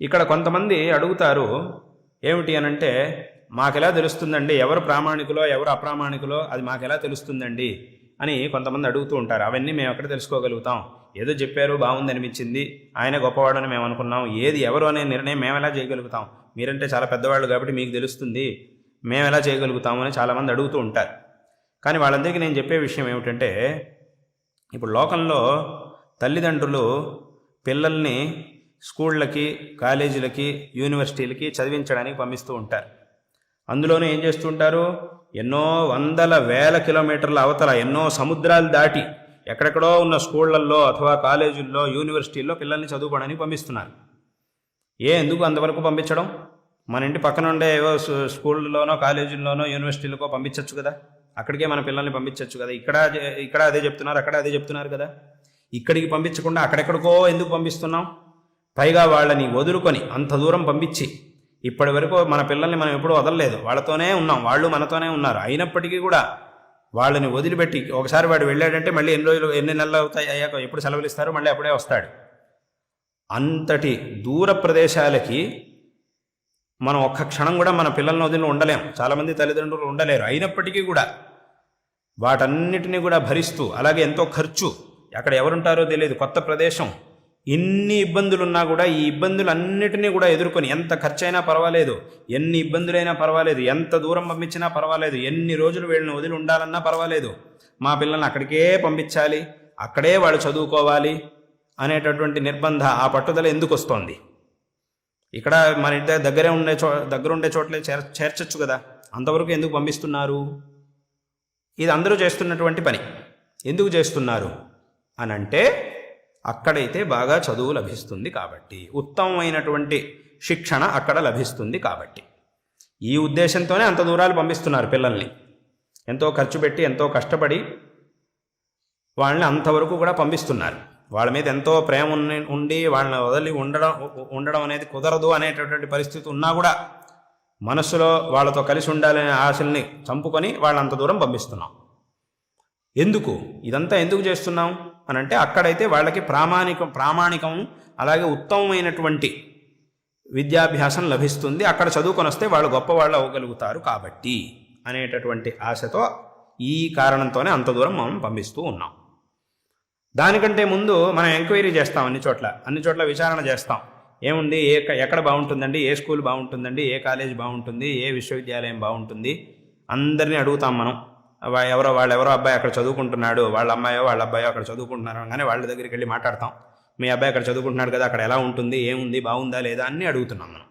ఇక్కడ కొంతమంది అడుగుతారు ఏమిటి అనంటే మాకెలా తెలుస్తుందండి? ఎవరు ప్రామాణికులో ఎవరు అప్రామాణికులో? అది మాకెలా తెలుస్తుందండి? అని కొంతమంది అడుగుతూ ఉంటారు. అవన్నీ మేము ఎక్కడ తెలుసుకోగలుగుతాం? ఏదో చెప్పారు బాగుంది అనిపించింది ఆయన గొప్పవాడని మేము అనుకున్నాం. ఏది ఎవరు అనే నిర్ణయం మేము ఎలా చేయగలుగుతాం? మీరంటే చాలా పెద్దవాళ్ళు కాబట్టి మీకు తెలుస్తుంది. మేము ఎలా చేయగలుగుతాము అని చాలామంది అడుగుతూ ఉంటారు. కానీ వాళ్ళందరికీ నేను చెప్పే విషయం ఏమిటంటే ఇప్పుడు లోకంలో తల్లిదండ్రులు పిల్లల్ని స్కూళ్ళకి కాలేజీలకి యూనివర్సిటీలకి చదివించడానికి పంపిస్తూ ఉంటారు. అందులోనూ ఏం చేస్తుంటారు ఎన్నో వందల వేల కిలోమీటర్ల అవతల ఎన్నో సముద్రాలు దాటి ఎక్కడెక్కడో ఉన్న స్కూళ్ళల్లో అథవా కాలేజీల్లో యూనివర్సిటీల్లో పిల్లల్ని చదువుకోవడానికి పంపిస్తున్నారు. ఏ ఎందుకు అంతవరకు పంపించడం? మన ఇంటి పక్కన ఉండే ఏవో స్కూళ్ళలోనో కాలేజీల్లోనో యూనివర్సిటీలకో పంపించవచ్చు కదా. అక్కడికే మన పిల్లల్ని పంపించవచ్చు కదా. ఇక్కడ అదే- ఇక్కడ అదే చెప్తున్నారు అక్కడ అదే చెప్తున్నారు కదా. ఇక్కడికి పంపించకుండా అక్కడెక్కడికో ఎందుకు పంపిస్తున్నాం? పైగా వాళ్ళని వదులుకొని అంత దూరం పంపించి ఇప్పటి వరకు మన పిల్లల్ని మనం ఎప్పుడూ వదలలేదు. వాళ్ళతోనే ఉన్నాం. వాళ్ళు మనతోనే ఉన్నారు. అయినప్పటికీ కూడా వాళ్ళని వదిలిపెట్టి ఒకసారి వాడు వెళ్ళాడంటే మళ్ళీ ఎన్ని రోజులు ఎన్ని నెలలు అవుతాయి అయ్యాక ఎప్పుడు సెలవులు ఇస్తారో? మళ్ళీ అప్పుడే వస్తాడు. అంతటి దూర ప్రదేశాలకి మనం ఒక్క క్షణం కూడా మన పిల్లలను వదిలి ఉండలేం. చాలామంది తల్లిదండ్రులు ఉండలేరు. అయినప్పటికీ కూడా వాటన్నిటినీ కూడా భరిస్తూ అలాగే ఎంతో ఖర్చు. అక్కడ ఎవరుంటారో తెలియదు. కొత్త ప్రదేశం. ఎన్ని ఇబ్బందులున్నా కూడా ఈ ఇబ్బందులన్నిటినీ కూడా ఎదుర్కొని ఎంత ఖర్చైనా పర్వాలేదు ఎన్ని ఇబ్బందులైనా పర్వాలేదు ఎంత దూరం పంపించినా పర్వాలేదు ఎన్ని రోజులు వీళ్ళని వదిలి ఉండాలన్నా పర్వాలేదు. మా పిల్లల్ని అక్కడికే పంపించాలి అక్కడే వాళ్ళు చదువుకోవాలి అనేటటువంటి నిర్బంధ ఆ పట్టుదల ఎందుకు వస్తోంది? ఇక్కడ మన ఇంటి దగ్గరే ఉండే చో దగ్గర ఉండే చోట్లే చేర్ చేర్చచ్చు కదా. అంతవరకు ఎందుకు పంపిస్తున్నారు? ఇది అందరూ చేస్తున్నటువంటి పని. ఎందుకు చేస్తున్నారు? అని అంటే అక్కడైతే బాగా చదువు లభిస్తుంది కాబట్టి ఉత్తమమైనటువంటి శిక్షణ అక్కడ లభిస్తుంది కాబట్టి. ఈ ఉద్దేశంతోనే అంత దూరాలు పంపిస్తున్నారు పిల్లల్ని. ఎంతో ఖర్చు పెట్టి ఎంతో కష్టపడి వాళ్ళని అంతవరకు కూడా పంపిస్తున్నారు. వాళ్ళ మీద ఎంతో ప్రేమ ఉండి వాళ్ళని వదిలి ఉండడం ఉండడం అనేది కుదరదు అనేటటువంటి పరిస్థితి ఉన్నా కూడా మనస్సులో వాళ్ళతో కలిసి ఉండాలనే ఆశల్ని చంపుకొని వాళ్ళని అంత దూరం పంపిస్తున్నాం. ఎందుకు? ఇదంతా ఎందుకు చేస్తున్నాం? అని అంటే అక్కడైతే వాళ్ళకి ప్రామాణికం ప్రామాణికం అలాగే ఉత్తమమైనటువంటి విద్యాభ్యాసం లభిస్తుంది. అక్కడ చదువుకొని వస్తే వాళ్ళు గొప్పవాళ్ళు అవ్వగలుగుతారు కాబట్టి అనేటటువంటి ఆశతో ఈ కారణంతోనే అంత దూరం మనం పంపిస్తూ ఉన్నాం. దానికంటే ముందు మనం ఎంక్వైరీ చేస్తాం అన్ని చోట్ల అన్ని చోట్ల విచారణ చేస్తాం. ఏముంది ఏ ఎక్కడ బాగుంటుందండి ఏ స్కూల్ బాగుంటుందండి ఏ కాలేజ్ బాగుంటుంది ఏ విశ్వవిద్యాలయం బాగుంటుంది? అందరినీ అడుగుతాం మనం. ఎవరో వాళ్ళు ఎవరో అబ్బాయి అక్కడ చదువుకుంటున్నాడు వాళ్ళ అమ్మాయో వాళ్ళ అబ్బాయో అక్కడ చదువుకుంటున్నారు కానీ వాళ్ళ దగ్గరికి వెళ్ళి మాట్లాడతాం. మీ అబ్బాయి అక్కడ చదువుకుంటున్నాడు కదా అక్కడ ఎలా ఉంటుంది ఏముంది బాగుందా లేదా అన్నీ అడుగుతున్నాం మనం.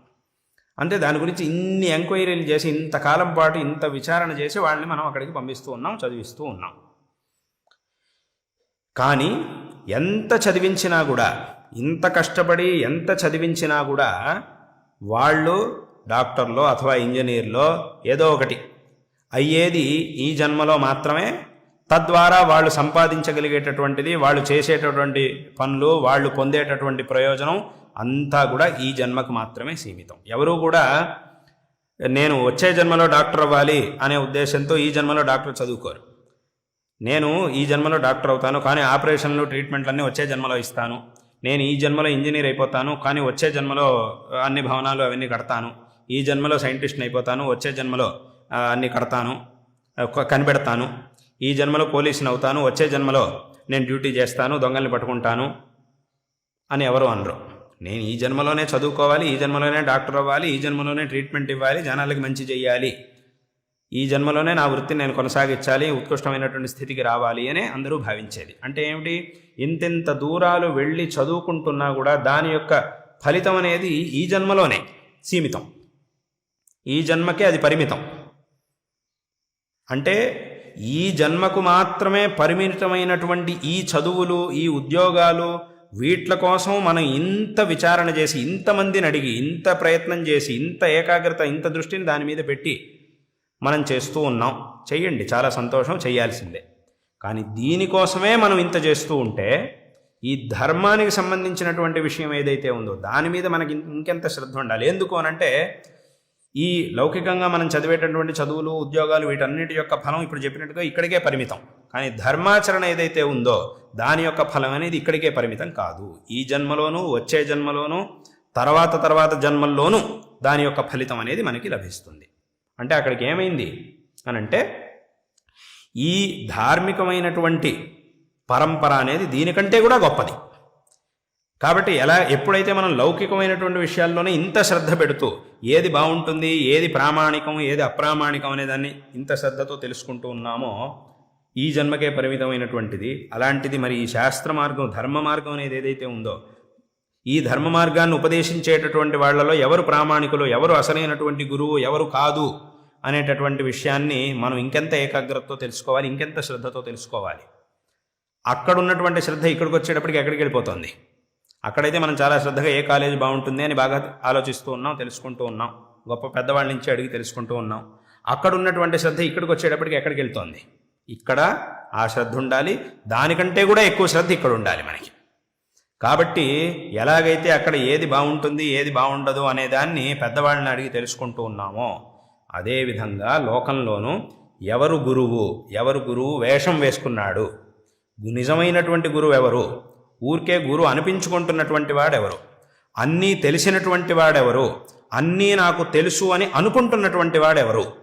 అంతే దాని గురించి ఇన్ని ఎంక్వైరీలు చేసి ఇంతకాలం పాటు ఇంత విచారణ చేసి వాళ్ళని మనం అక్కడికి పంపిస్తూ ఉన్నాం చదివిస్తూ ఉన్నాం. కానీ ఎంత చదివించినా కూడా ఇంత కష్టపడి ఎంత చదివించినా కూడా వాళ్ళు డాక్టర్లో అథవా ఇంజనీర్లో ఏదో ఒకటి అయ్యేది ఈ జన్మలో మాత్రమే. తద్వారా వాళ్ళు సంపాదించగలిగేటటువంటిది వాళ్ళు చేసేటటువంటి పనులు వాళ్ళు పొందేటటువంటి ప్రయోజనం అంతా కూడా ఈ జన్మకు మాత్రమే సీమితం. ఎవరు కూడా నేను వచ్చే జన్మలో డాక్టర్ అవ్వాలి అనే ఉద్దేశంతో ఈ జన్మలో డాక్టర్ చదువుకోరు. నేను ఈ జన్మలో డాక్టర్ అవుతాను కానీ ఆపరేషన్లు ట్రీట్మెంట్లన్నీ వచ్చే జన్మలో ఇస్తాను. నేను ఈ జన్మలో ఇంజనీర్ అయిపోతాను కానీ వచ్చే జన్మలో అన్ని భవనాలు అవన్నీ కడతాను. ఈ జన్మలో సైంటిస్ట్ని అయిపోతాను వచ్చే జన్మలో అన్ని కడతాను కనిపెడతాను. ఈ జన్మలో పోలీసుని అవుతాను వచ్చే జన్మలో నేను డ్యూటీ చేస్తాను దొంగల్ని పట్టుకుంటాను అని ఎవరు అనరు. నేను ఈ జన్మలోనే చదువుకోవాలి ఈ జన్మలోనే డాక్టర్ అవ్వాలి ఈ జన్మలోనే ట్రీట్మెంట్ ఇవ్వాలి జనాలకి మంచి చేయాలి. ఈ జన్మలోనే నా వృత్తిని నేను కొనసాగించాలి ఉత్కృష్టమైనటువంటి స్థితికి రావాలి అని అందరూ భావించేది. అంటే ఏమిటి? ఇంతింత దూరాలు వెళ్ళి చదువుకుంటున్నా కూడా దాని యొక్క ఫలితం అనేది ఈ జన్మలోనే సీమితం. ఈ జన్మకే అది పరిమితం. అంటే ఈ జన్మకు మాత్రమే పరిమితమైనటువంటి ఈ చదువులు ఈ ఉద్యోగాలు వీట్ల కోసం మనం ఇంత విచారణ చేసి ఇంతమందిని అడిగి ఇంత ప్రయత్నం చేసి ఇంత ఏకాగ్రత ఇంత దృష్టిని దాని మీద పెట్టి మనం చేస్తూ ఉన్నాం. చెయ్యండి చాలా సంతోషం చేయాల్సిందే కానీ దీనికోసమే మనం ఇంత చేస్తూ ఉంటే ఈ ధర్మానికి సంబంధించినటువంటి విషయం ఏదైతే ఉందో దాని మీద మనకి ఇంకెంత శ్రద్ధ ఉండాలి. ఎందుకు అనంటే ఈ లౌకికంగా మనం చదివేటటువంటి చదువులు ఉద్యోగాలు వీటన్నిటి యొక్క ఫలం ఇప్పుడు చెప్పినట్టుగా ఇక్కడికే పరిమితం. కానీ ధర్మాచరణ ఏదైతే ఉందో దాని యొక్క ఫలం అనేది ఇక్కడికే పరిమితం కాదు. ఈ జన్మలోనూ వచ్చే జన్మలోనూ తర్వాత తర్వాత జన్మల్లోనూ దాని యొక్క ఫలితం అనేది మనకి లభిస్తుంది. అంటే అక్కడికి ఏమైంది? అని అంటే ఈ ధార్మికమైనటువంటి పరంపర అనేది దీనికంటే కూడా గొప్పది. కాబట్టి ఎలా ఎప్పుడైతే మనం లౌకికమైనటువంటి విషయాల్లోనే ఇంత శ్రద్ధ పెడుతూ ఏది బాగుంటుంది ఏది ప్రామాణికం ఏది అప్రామాణికం అనే దాన్ని ఇంత శ్రద్ధతో తెలుసుకుంటూ ఉన్నామో ఈ జన్మకే పరిమితమైనటువంటిది. అలాంటిది మరి ఈ శాస్త్ర మార్గం ధర్మ మార్గం అనేది ఏదైతే ఉందో ఈ ధర్మ మార్గాన్ని ఉపదేశించేటటువంటి వాళ్ళలో ఎవరు ప్రామాణికులు ఎవరు అసలైనటువంటి గురువు ఎవరు కాదు అనేటటువంటి విషయాన్ని మనం ఇంకెంత ఏకాగ్రతతో తెలుసుకోవాలి ఇంకెంత శ్రద్ధతో తెలుసుకోవాలి. అక్కడ ఉన్నటువంటి శ్రద్ధ ఇక్కడికి వచ్చేటప్పటికి ఎక్కడికి వెళ్ళిపోతుంది? అక్కడైతే మనం చాలా శ్రద్ధగా ఏ కాలేజ్ బాగుంటుంది అని బాగా ఆలోచిస్తూ ఉన్నాం తెలుసుకుంటూ ఉన్నాం. గొప్ప పెద్దవాళ్ళ నుంచి అడిగి తెలుసుకుంటూ ఉన్నాం. అక్కడ ఉన్నటువంటి శ్రద్ధ ఇక్కడికి వచ్చేటప్పటికి ఎక్కడికి వెళ్తోంది? ఇక్కడ ఆ శ్రద్ధ ఉండాలి. దానికంటే కూడా ఎక్కువ శ్రద్ధ ఇక్కడ ఉండాలి మనకి. కాబట్టి ఎలాగైతే అక్కడ ఏది బాగుంటుంది ఏది బాగుండదు అనే దాన్ని పెద్దవాళ్ళని అడిగి తెలుసుకుంటూ ఉన్నామో అదేవిధంగా లోకంలోనూ ఎవరు గురువు ఎవరు గురువు వేషం వేసుకున్నాడు నిజమైనటువంటి గురువు ఎవరు? ఊరికే గురువు అనిపించుకుంటున్నటువంటి వాడెవరు? అన్నీ తెలిసినటువంటి వాడెవరు? అన్నీ నాకు తెలుసు అని అనుకుంటున్నటువంటి వాడెవరు?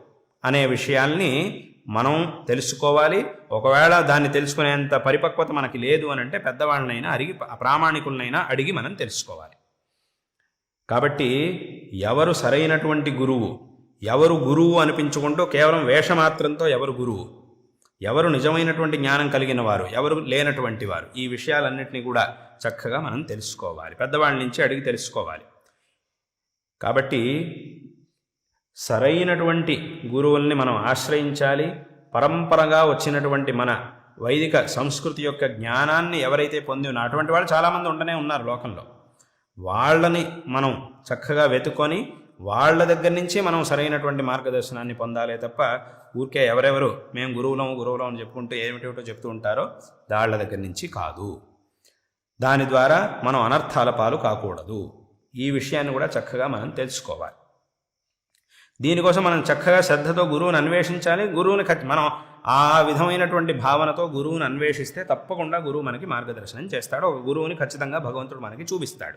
అనే విషయాల్ని మనం తెలుసుకోవాలి. ఒకవేళ దాన్ని తెలుసుకునేంత పరిపక్వత మనకి లేదు అని అంటే పెద్దవాళ్ళనైనా అడిగి ప్రామాణికులనైనా అడిగి మనం తెలుసుకోవాలి. కాబట్టి ఎవరు సరైనటువంటి గురువు ఎవరు గురువు అనిపించుకుంటూ కేవలం వేషమాత్రంతో ఎవరు గురువు? ఎవరు నిజమైనటువంటి జ్ఞానం కలిగిన వారు ఎవరు లేనటువంటి వారు ఈ విషయాలన్నింటినీ కూడా చక్కగా మనం తెలుసుకోవాలి. పెద్దవాళ్ళ నుంచి అడిగి తెలుసుకోవాలి. కాబట్టి సరైనటువంటి గురువుల్ని మనం ఆశ్రయించాలి. పరంపరగా వచ్చినటువంటి మన వైదిక సంస్కృతి యొక్క జ్ఞానాన్ని ఎవరైతే పొంది ఉన్నా అటువంటి వాళ్ళు చాలామంది ఉండనే ఉన్నారు లోకంలో. వాళ్ళని మనం చక్కగా వెతుకొని వాళ్ళ దగ్గర నుంచి మనం సరైనటువంటి మార్గదర్శనాన్ని పొందాలే తప్ప ఊరికే ఎవరెవరు మేము గురువులం గురువులం అని చెప్పుకుంటూ ఏమిటేమిటో చెప్తూ ఉంటారో వాళ్ళ దగ్గర నుంచి కాదు. దాని ద్వారా మనం అనర్థాల పాలు కాకూడదు. ఈ విషయాన్ని కూడా చక్కగా మనం తెలుసుకోవాలి. దీనికోసం మనం చక్కగా శ్రద్ధతో గురువుని అన్వేషించాలి. గురువుని మనం ఆ విధమైనటువంటి భావనతో గురువుని అన్వేషిస్తే తప్పకుండా గురువు మనకి మార్గదర్శనం చేస్తాడు. ఒక గురువుని ఖచ్చితంగా భగవంతుడు మనకి చూపిస్తాడు.